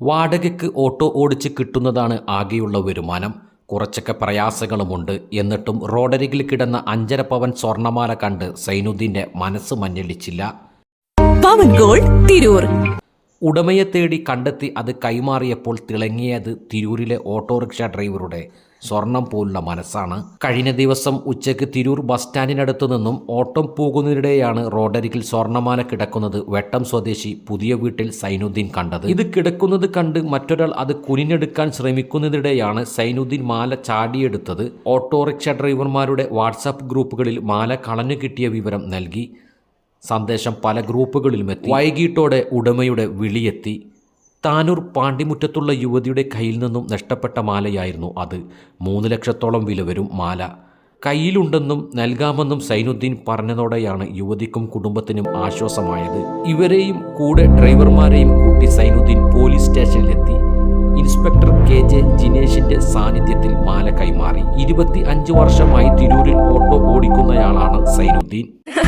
വാടകയ്ക്ക് ഓട്ടോ ഓടിച്ച് കിട്ടുന്നതാണ് ആകെയുള്ള വരുമാനം. കുറച്ചൊക്കെ പ്രയാസങ്ങളുമുണ്ട്. എന്നിട്ടും റോഡരികിൽ കിടന്ന അഞ്ചര പവൻ സ്വർണമാല കണ്ട് സൈനുദ്ദീന്റെ മനസ്സ് മഞ്ഞളിച്ചില്ല. പവൻ ഗോൾഡ് തിരൂർ. ഉടമയെ തേടി കണ്ടെത്തി അത് കൈമാറിയപ്പോൾ തിളങ്ങിയത് തിരൂരിലെ ഓട്ടോറിക്ഷ ഡ്രൈവറുടെ സ്വർണം പോലുള്ള മനസ്സാണ്. കഴിഞ്ഞ ദിവസം ഉച്ചയ്ക്ക് തിരൂർ ബസ് സ്റ്റാൻഡിനടുത്തു നിന്നും ഓട്ടം പോകുന്നതിനിടെയാണ് റോഡരികിൽ സ്വർണമാല കിടക്കുന്നത് വെട്ടം സ്വദേശി പുതിയ വീട്ടിൽ സൈനുദ്ദീൻ കണ്ടത്. ഇത് കിടക്കുന്നത് കണ്ട് മറ്റൊരാൾ അത് കുനിഞ്ഞെടുക്കാൻ ശ്രമിക്കുന്നതിനിടെയാണ് സൈനുദ്ദീൻ മാല ചാടിയെടുത്തത്. ഓട്ടോറിക്ഷ ഡ്രൈവർമാരുടെ വാട്സാപ്പ് ഗ്രൂപ്പുകളിൽ മാല കളഞ്ഞു കിട്ടിയ വിവരം നൽകി. സന്ദേശം പല ഗ്രൂപ്പുകളിലും എത്തി. വൈകിട്ടോടെ ഉടമയുടെ വിളിയെത്തി. താനൂർ പാണ്ടിമുറ്റത്തുള്ള യുവതിയുടെ കയ്യിൽ നിന്നും നഷ്ടപ്പെട്ട മാലയായിരുന്നു അത്. മൂന്ന് ലക്ഷത്തോളം വില വരും മാല. കയ്യിലുണ്ടെന്നും നൽകാമെന്നും സൈനുദ്ദീൻ പറഞ്ഞതോടെയാണ് യുവതിക്കും കുടുംബത്തിനും ആശ്വാസമായത്. ഇവരെയും കൂടെ ഡ്രൈവർമാരെയും കൂട്ടി സൈനുദ്ദീൻ പോലീസ് സ്റ്റേഷനിലെത്തി. ഇൻസ്പെക്ടർ കെ ജെ ജിനേഷിന്റെ സാന്നിധ്യത്തിൽ മാല കൈമാറി. ഇരുപത്തി അഞ്ച് വർഷമായി തിരൂരിൽ ഓട്ടോ ഓടിക്കുന്നയാളാണ് സൈനുദ്ദീൻ.